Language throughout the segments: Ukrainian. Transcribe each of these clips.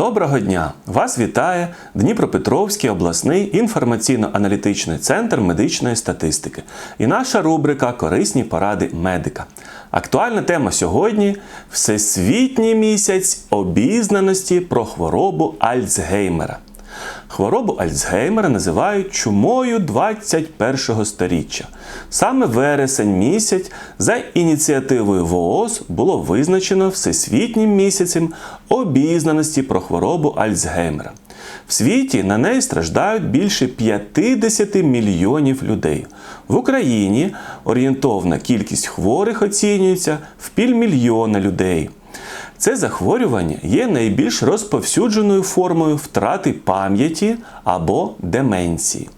Доброго дня! Вас вітає Дніпропетровський обласний інформаційно-аналітичний центр медичної статистики і наша рубрика Корисні поради медика. Актуальна тема сьогодні Всесвітній місяць обізнаності про хворобу Альцгеймера. Хворобу Альцгеймера називають чумою 21-го сторіччя. Саме вересень місяць за ініціативою ВООЗ було визначено Всесвітнім місяцем обізнаності про хворобу Альцгеймера. В світі на неї страждають більше 50 мільйонів людей. В Україні орієнтовна кількість хворих оцінюється в півмільйона людей. Це захворювання є найбільш розповсюдженою формою втрати пам'яті або деменції.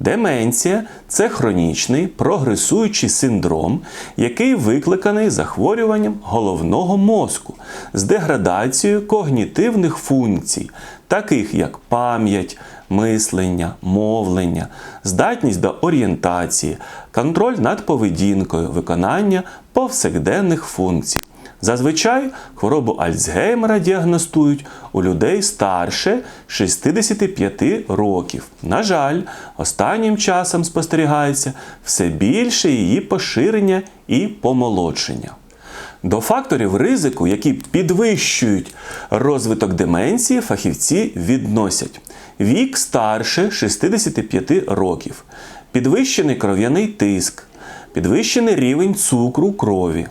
Деменція це хронічний прогресуючий синдром, який викликаний захворюванням головного мозку з деградацією когнітивних функцій, таких як пам'ять, мислення, мовлення, здатність до орієнтації, контроль над поведінкою, виконання повсякденних функцій. Зазвичай хворобу Альцгеймера діагностують у людей старше 65 років. На жаль, останнім часом спостерігається все більше її поширення і помолодшення. До факторів ризику, які підвищують розвиток деменції, фахівці відносять вік старше 65 років, підвищений кров'яний тиск, підвищений рівень цукру крові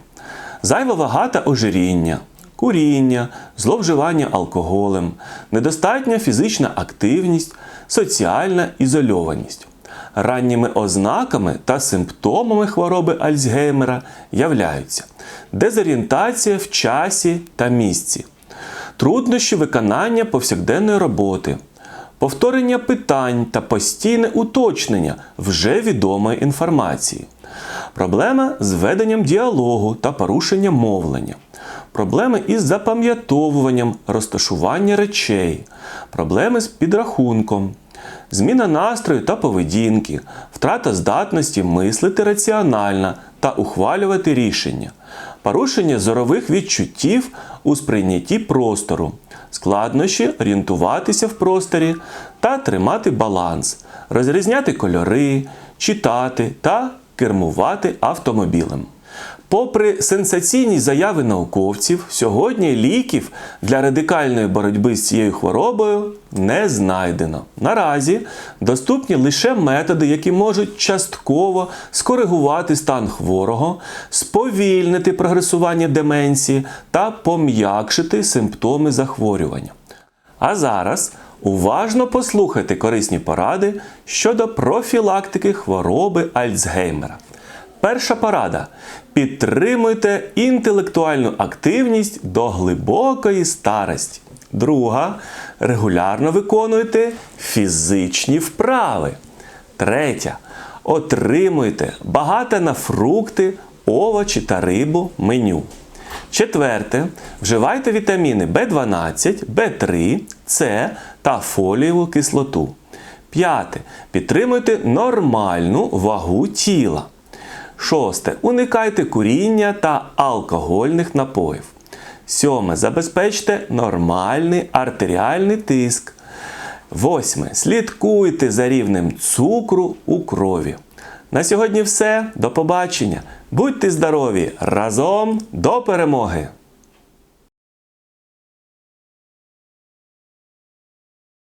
зайва вага та ожиріння, куріння, зловживання алкоголем, недостатня фізична активність, соціальна ізольованість. Ранніми ознаками та симптомами хвороби Альцгеймера являються дезорієнтація в часі та місці, труднощі виконання повсякденної роботи, повторення питань та постійне уточнення вже відомої інформації. Проблема з веденням діалогу та порушенням мовлення, проблеми із запам'ятовуванням розташування речей, проблеми з підрахунком, зміна настрою та поведінки, втрата здатності мислити раціонально та ухвалювати рішення, порушення зорових відчуттів у сприйнятті простору, складнощі орієнтуватися в просторі та тримати баланс, розрізняти кольори, читати та кермувати автомобілем. Попри сенсаційні заяви науковців, сьогодні ліків для радикальної боротьби з цією хворобою не знайдено. Наразі доступні лише методи, які можуть частково скоригувати стан хворого, сповільнити прогресування деменції та пом'якшити симптоми захворювання. А зараз уважно послухайте корисні поради щодо профілактики хвороби Альцгеймера. Перша порада. Підтримуйте інтелектуальну активність до глибокої старості. Друга. Регулярно виконуйте фізичні вправи. Третя. Отримуйте багато на фрукти, овочі та рибу меню. Четверте. Вживайте вітаміни В12, В3, С та фолієву кислоту. П'яте. Підтримуйте нормальну вагу тіла. Шосте. Уникайте куріння та алкогольних напоїв. Сьоме. Забезпечте нормальний артеріальний тиск. Восьме. Слідкуйте за рівнем цукру у крові. На сьогодні все. До побачення. Будьте здорові! Разом до перемоги!